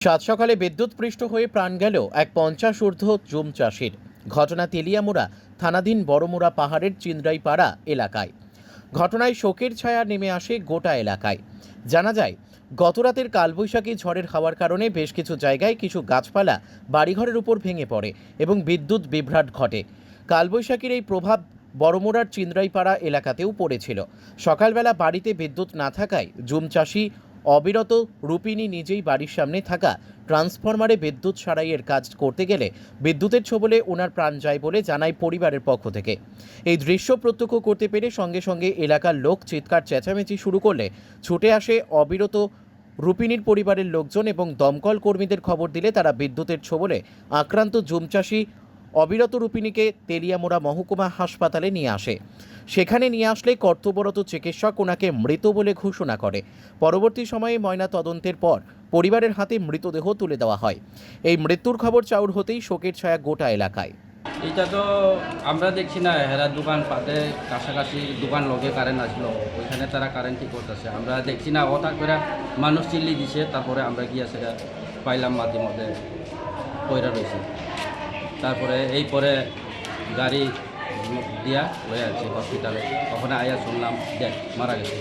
সাত সকালে বিদ্যুৎপৃষ্ট হয়ে প্রাণ গেল এক পঞ্চাশ ঊর্ধ্ব জুম চাষির। ঘটনা তেলিয়ামুড়া, থানাধীন বড়মুড়া পাহাড়ের চিন্দ্রাইপাড়া এলাকায়। ঘটনায় শোকের ছায়া নেমে আসে গোটা এলাকায়। জানা যায়, গতরাতের কালবৈশাখী ঝড়ের হাওয়ার কারণে বেশ কিছু জায়গায় কিছু গাছপালা বাড়িঘরের উপর ভেঙে পড়ে এবং বিদ্যুৎ বিভ্রাট ঘটে। কালবৈশাখীর এই প্রভাব বড়মুড়ার চিন্দ্রাইপাড়া এলাকাতেও পড়েছিল। সকালবেলা বাড়িতে বিদ্যুৎ না থাকায় জুম চাষি অবিরত রূপিণী নিজেই বাড়ির সামনে থাকা ট্রান্সফরমারে বিদ্যুৎ সারাইয়ের কাজ করতে গেলে বিদ্যুতের ছোবলে ওনার প্রাণ যায় বলে জানায় পরিবারের পক্ষ থেকে। এই দৃশ্য প্রত্যক্ষ করতে পেরে সঙ্গে সঙ্গে এলাকার লোক চিৎকার চেঁচামেচি শুরু করলে ছুটে আসে অবিরত রূপিণীর পরিবারের লোকজন এবং দমকল কর্মীদের খবর দিলে তারা বিদ্যুতের ছোবলে আক্রান্ত জুমচাষী অবিরত রূপিণীকে তেলিয়ামোড়া মহকুমা হাসপাতালে নিয়ে আসে। সেখানে নিয়ে আসলে কর্তব্যরত চিকিৎসক ওনাকে মৃত বলে ঘোষণা করে। পরবর্তী সময়ে ময়না তদন্তের পর পরিবারের হাতে মৃতদেহ তুলে দেওয়া হয়। এই মৃত্যুর খবর চাউর হতেই শোকের ছায়া গোটা এলাকায়। এটা তো আমরা দেখছি না হেরা দোকান পাতে, কাছাকাছি দোকান লগে কারেন্ট আসলো। ওইখানে তারা কারেন্ট ঠিক করতেছে? আমরা দেখছি না, হঠাৎ করে মানুষ চিল্লি দিছে, তারপরে আমরা গিয়ে সেটা পাইলাম মাঝে মধ্যে পয়রা রয়েছে তারপরে এই পরে গাড়ি দিয়া হয়ে আছে হসপিটালে ওখানে আয়া শুনলাম দেখ মারা গেছে।